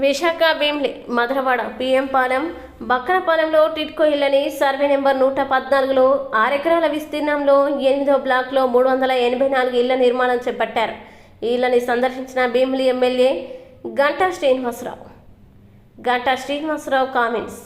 విశాఖ భీమ్లీ మధురవాడ పిఎంపాలెం బక్కనపాలెంలో టిట్కో ఇళ్ళని survey number నూట పద్నాలుగులో ఆరెకరాల విస్తీర్ణంలో ఎనిమిదో బ్లాక్లో మూడు వందల ఎనభై నాలుగు ఇళ్ళ నిర్మాణం చేపట్టారు. ఈ ఇళ్ళని సందర్శించిన భీమిలి ఎమ్మెల్యే గంటా శ్రీనివాసరావు. గంటా శ్రీనివాసరావు కామెంట్స్.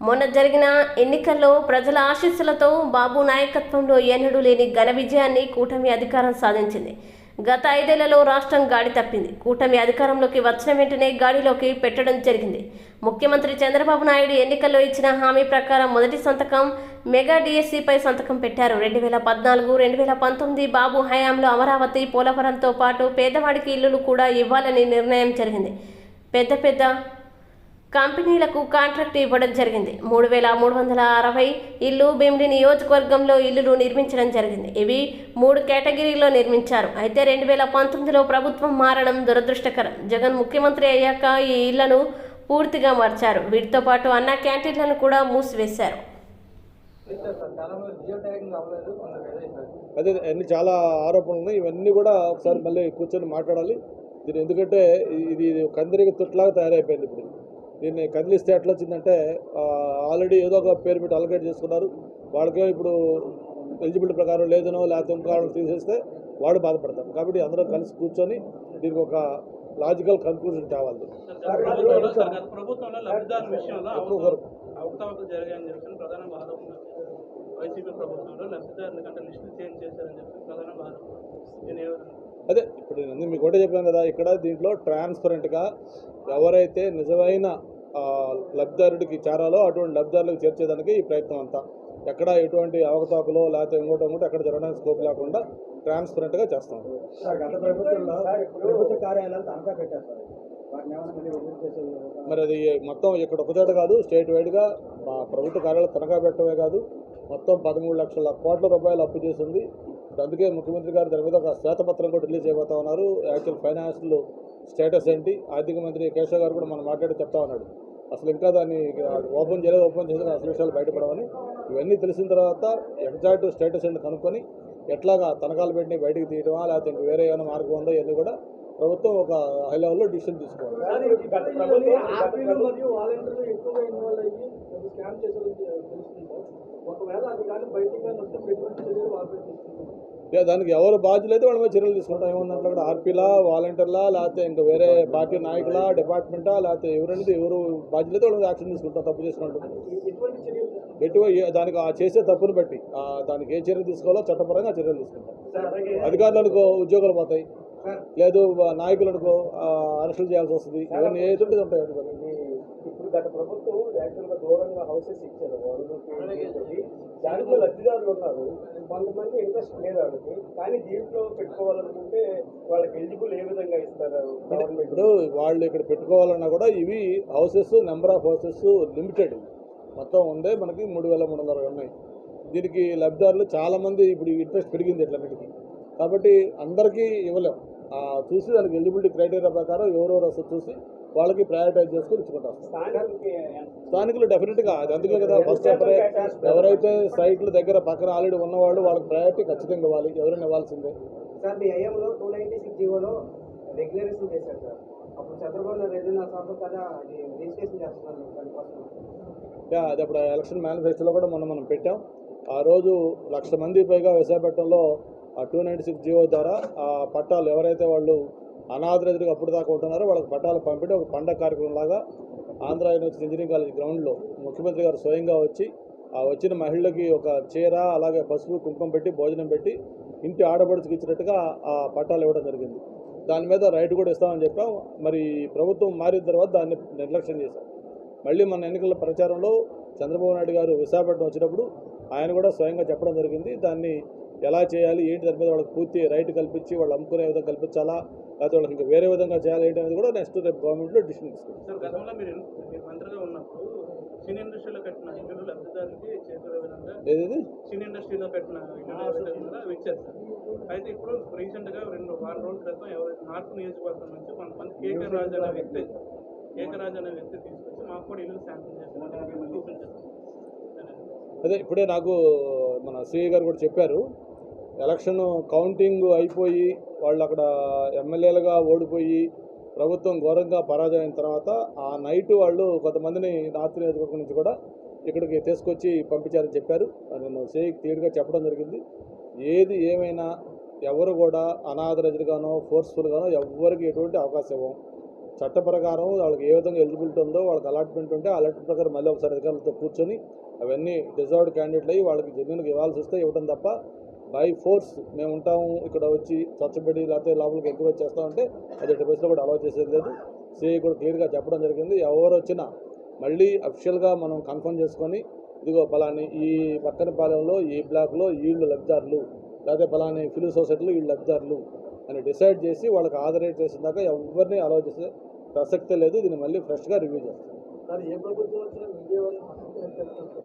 మొన్న జరిగిన ఎన్నికల్లో ప్రజల ఆశీస్సులతో బాబు నాయకత్వంలో ఎన్నడూ లేని ఘన విజయాన్ని కూటమి అధికారం సాధించింది. గత ఐదేళ్ళలో రాష్ట్రం గాడి తప్పింది. కూటమి అధికారంలోకి వచ్చిన వెంటనే గాడిలోకి పెట్టడం జరిగింది. ముఖ్యమంత్రి చంద్రబాబు నాయుడు ఎన్నికల్లో ఇచ్చిన హామీ ప్రకారం మొదటి సంతకం మెగా డిఎస్సిపై సంతకం పెట్టారు. రెండు వేల పద్నాలుగు రెండు వేల పంతొమ్మిది బాబు హయాంలో అమరావతి పోలవరంతో పాటు పేదవాడికి ఇల్లులు కూడా ఇవ్వాలని నిర్ణయం జరిగింది. పెద్ద పెద్ద కంపెనీలకు కాంట్రాక్ట్ ఇవ్వడం జరిగింది. మూడు వేల మూడు వందల అరవై ఇల్లు భీమిలి నియోజకవర్గంలో ఇల్లులు నిర్మించడం జరిగింది. ఇవి మూడు కేటగిరీలో నిర్మించారు. అయితే రెండు వేల పంతొమ్మిదిలో ప్రభుత్వం మారడం దురదృష్టకరం. జగన్ ముఖ్యమంత్రి అయ్యాక ఈ ఇళ్ళను పూర్తిగా మార్చారు. వీటితో పాటు అన్న క్యాంటీన్లను కూడా మూసివేశారు. అదే అన్ని చాలా ఆరోపణలు ఉన్నాయి. ఇవన్నీ కూడా ఒకసారి మళ్ళీ కూర్చొని మాట్లాడాలి. దీని ఎందుకంటే ఇది ఇది తుట్లాగా తయారైపోయింది ఇప్పుడు. దీన్ని కదిలిస్తే ఎట్లా వచ్చిందంటే ఆల్రెడీ ఏదో ఒక పేరు పెట్టి అలకేట్ చేసుకున్నారు. వాళ్ళకే ఇప్పుడు ఎలిజిబిలిటీ ప్రకారం లేదనో లేకపోతే ఇంకో తీసేస్తే వాడు బాధపడతారు కాబట్టి అందరం కలిసి కూర్చొని దీనికి ఒక లాజికల్ కన్క్లూజన్ ఆరోపణ వైసీపీ ప్రభుత్వంలో లబ్ధిదారుల కంటే లిస్టులు చేంజ్ చేశారని చెప్పి ఏ విధంగా అదే ఇప్పుడు నేను మీకు ఒకటే చెప్పాను కదా ఇక్కడ దీంట్లో ట్రాన్స్పరెంట్గా ఎవరైతే నిజమైన లబ్ధిదారుడికి చేరాలో అటువంటి లబ్ధిదారులకు చేర్చేదానికి ఈ ప్రయత్నం అంతా. ఎక్కడ ఎటువంటి అవకతవకలో లేకపోతే ఇంకోటి ఇంకోటి ఎక్కడ జరగడానికి స్కోప్ లేకుండా ట్రాన్స్పరెంట్గా చేస్తాం. మరి అది మొత్తం ఇక్కడ ఒక చోట కాదు స్టేట్ వైడ్గా మా ప్రభుత్వ కార్యాలయం తనఖా పెట్టడమే కాదు మొత్తం పదమూడు లక్షల కోట్ల రూపాయలు అప్పు చేసింది అందుకే ముఖ్యమంత్రి గారు దాని మీద ఒక శ్వేతపత్రం కూడా రిలీజ్ చేయబోతా ఉన్నారు. యాక్చువల్ ఫైనాన్షియల్ స్టేటస్ ఏంటి? ఆర్థిక మంత్రి కేశవ్ గారు కూడా మనం మాట్లాడి చెప్తా ఉన్నాడు. అసలు ఇంకా దాన్ని ఓపెన్ చేయలేదు ఓపెన్ చేసి అసలు విషయాలు బయటపడవని. ఇవన్నీ తెలిసిన తర్వాత ఎగ్జాక్ట్ స్టేటస్ ఏంటి కనుక్కొని ఎట్లాగా తనఖాలు పెట్టి బయటికి తీయడమా లేకపోతే ఇంక వేరే ఏమైనా మార్గం ఉందో ఇవన్నీ కూడా ప్రభుత్వం ఒక హై లెవెల్లో డిసిషన్ తీసుకోవాలి. ఒకవేళ అది కానీ బయటికి కానీ వస్తే ఎటువంటి చర్యలు వాళ్ళపై తీసుకుంటాం ఇక దానికి ఎవరు బాధ్యులైతే వాళ్ళ మీద చర్యలు తీసుకుంటాం ఏమన్నట్లు కూడా ఆర్పీలా వాలంటీర్లా లేకపోతే ఇంకా వేరే పార్టీ నాయకులా డిపార్ట్మెంటా లేకపోతే ఎవరనేది ఎవరు బాధ్యులైతే వాళ్ళ మీద యాక్షన్ తీసుకుంటాం తప్పు చేసుకుంటాం ఎటువంటి చర్యలు ఎటువంటి దానికి ఆ చేసే తప్పును బట్టి దానికి ఏ చర్య తీసుకోవాలో చట్టపరంగా చర్యలు తీసుకుంటాం సార్ అలాగే అధికారులు అనుకో ఉద్యోగాలు పోతాయి. లేదు నాయకులు అనుకో ఆ, అరెస్టులు చేయాల్సి వస్తుంది. ఇవన్నీ ఏటుంటే ఉంటాయి. ఇప్పుడు గత ప్రభుత్వం యాక్చువల్గా దూరంగా హౌసెస్ ఇచ్చారు వాళ్ళకి దాంట్లో లబ్ధిదారులు ఉన్నారు. కొంతమంది ఇంట్రెస్ట్ లేదు వాళ్ళకి కానీ దీంట్లో పెట్టుకోవాలనుకుంటే వాళ్ళకి ఎలిజిబుల్ ఏ విధంగా ఇస్తారు గవర్నమెంట్ ఇప్పుడు వాళ్ళు ఇక్కడ పెట్టుకోవాలన్నా కూడా ఇవి houses number of houses limited మొత్తం ఉందే మనకి మూడు వేల మూడు వందల ఉన్నాయి. దీనికి లబ్ధిదారులు చాలామంది ఇప్పుడు ఇంట్రెస్ట్ పెరిగింది ఇట్లన్నిటికీ కాబట్టి అందరికీ ఇవ్వలేం. ఆ, చూసి దానికి ఎలిజిబిలిటీ క్రైటీరియా ప్రకారం ఎవరెవరు వస్తే చూసి వాళ్ళకి ప్రయారిటైజ్ చేసుకుని ఇచ్చుకుంటాం స్థానికులు డెఫినెట్గా అది అందుకే కదా ఫస్ట్ ఎవరై ఎవరైతే సైట్ల దగ్గర పక్కన ఆల్రెడీ ఉన్నవాళ్ళు వాళ్ళకి ప్రయారిటీ ఖచ్చితంగా ఇవ్వాలి ఎవరైనా ఇవ్వాల్సిందే. సార్ మీ ఐఎంలో టూ నైన్టీ సిక్స్ జీవోలో రెగ్యులరేషన్ చేశారు సార్. అప్పుడు చంద్రబాబు నాయుడు రెండు నా సంవత్సరం కదా అది రిజిస్ట్రేషన్ దానికోసం అది అప్పుడు ఎలక్షన్ మేనిఫెస్టోలో కూడా మనం మనం పెట్టాం. ఆ రోజు లక్ష మంది పైగా విశాఖపట్నంలో ఆ టూ నైంటీ సిక్స్ జియో ద్వారా ఆ పట్టాలు ఎవరైతే వాళ్ళు అనాథరైతులకు అప్పుడు దాకా ఉంటున్నారో వాళ్ళకి పట్టాలు పంపిణీ ఒక పండగ కార్యక్రమం లాగా ఆంధ్ర యూనివర్సిటీ ఇంజనీరింగ్ కాలేజ్ గ్రౌండ్లో ముఖ్యమంత్రి గారు స్వయంగా వచ్చి ఆ వచ్చిన మహిళలకి ఒక చీర అలాగే పసుపు కుంకుమ పెట్టి భోజనం పెట్టి ఇంటి ఆడపడుచుకు ఇచ్చినట్టుగా ఆ పట్టాలు ఇవ్వడం జరిగింది. దాని మీద రైట్ కూడా ఇస్తామని చెప్పాం. మరి ప్రభుత్వం మారిన తర్వాత దాన్ని నిర్లక్ష్యం చేశాం. మళ్ళీ మన ఎన్నికల ప్రచారంలో చంద్రబాబు నాయుడు గారు విశాఖపట్నం వచ్చినప్పుడు ఆయన కూడా స్వయంగా చెప్పడం జరిగింది. దాన్ని ఎలా చేయాలి ఏంటి దాని మీద వాళ్ళకి పూర్తి రైట్ కల్పించి వాళ్ళు అమ్ముకునే విధంగా కల్పించాలా లేకపోతే వాళ్ళకి ఇంకా వేరే విధంగా చేయాలి అనేది కూడా నెక్స్ట్ రేపు గవర్నమెంట్లో డిసిషన్ తీసుకుంటాం. సార్ గతంలో మీరు మీరు మంత్రిగా ఉన్నప్పుడు సినీ ఇండస్ట్రీలో కట్టిన విధంగా ఏది సినీ కట్టిన అయితే ఇప్పుడు రీసెంట్గా రెండు వారం రోజుల క్రితం ఎవరైతే నార్త్ నియోజకవర్గం నుంచి కొంతమంది కేకే రాజు అనే వ్యక్తి కేకే రాజు అనే వ్యక్తి తీసుకొచ్చి మాకు కూడా ఇల్లు శాంక్షన్ అదే ఇప్పుడే నాకు మన సిఐ గారు కూడా చెప్పారు. ఎలక్షన్ కౌంటింగ్ అయిపోయి వాళ్ళు అక్కడ ఎమ్మెల్యేలుగా ఓడిపోయి ప్రభుత్వం ఘోరంగా పరాజయం తర్వాత ఆ నైట్ వాళ్ళు కొంతమందిని నార్త్ నియోజకవర్గం నుంచి కూడా ఇక్కడికి తీసుకొచ్చి పంపించారని చెప్పారు. నేను సేయి క్లియర్గా చెప్పడం జరిగింది. ఏది ఏమైనా ఎవరు కూడా అనాథరజులుగానో ఫోర్స్ఫుల్గానో ఎవరికి ఎటువంటి అవకాశం ఇవ్వం చట్ట ప్రకారం వాళ్ళకి ఏ విధంగా ఎలిజిబిలిటీ ఉందో వాళ్ళకి అలాట్మెంట్ ఉంటే అలాట్మెంట్ ప్రకారం మళ్ళీ ఒకసారి అధికారులతో కూర్చొని అవన్నీ డిజర్వ్డ్ క్యాండిడేట్లు అయ్యి వాళ్ళకి జెన్యున్గా ఇవ్వాల్సి వస్తే ఇవ్వడం తప్ప బై ఫోర్స్ మేము ఉంటాము ఇక్కడ వచ్చి చచ్చబడి లేకపోతే లోపలికి వచ్చేస్తా చేస్తామంటే అది ఎట్టి బస్సులో కూడా అలౌ చేసేది లేదు. సిఐ కూడా క్లియర్గా చెప్పడం జరిగింది. ఎవరు వచ్చినా మళ్ళీ అఫిషియల్గా మనం కన్ఫర్మ్ చేసుకొని ఇదిగో బలాని ఈ పక్కన పాలెంలో ఈ బ్లాక్లో వీళ్ళు లబ్ధిదారులు లేకపోతే బలాని ఫిలిం సొసైటీలో వీళ్ళు లబ్ధిదారులు అని డిసైడ్ చేసి వాళ్ళకి ఆదరేట్ చేసిన దాకా ఎవరిని అలౌ చేసే ప్రసక్తే లేదు. దీన్ని మళ్ళీ ఫ్రెష్గా రివ్యూ చేస్తాం.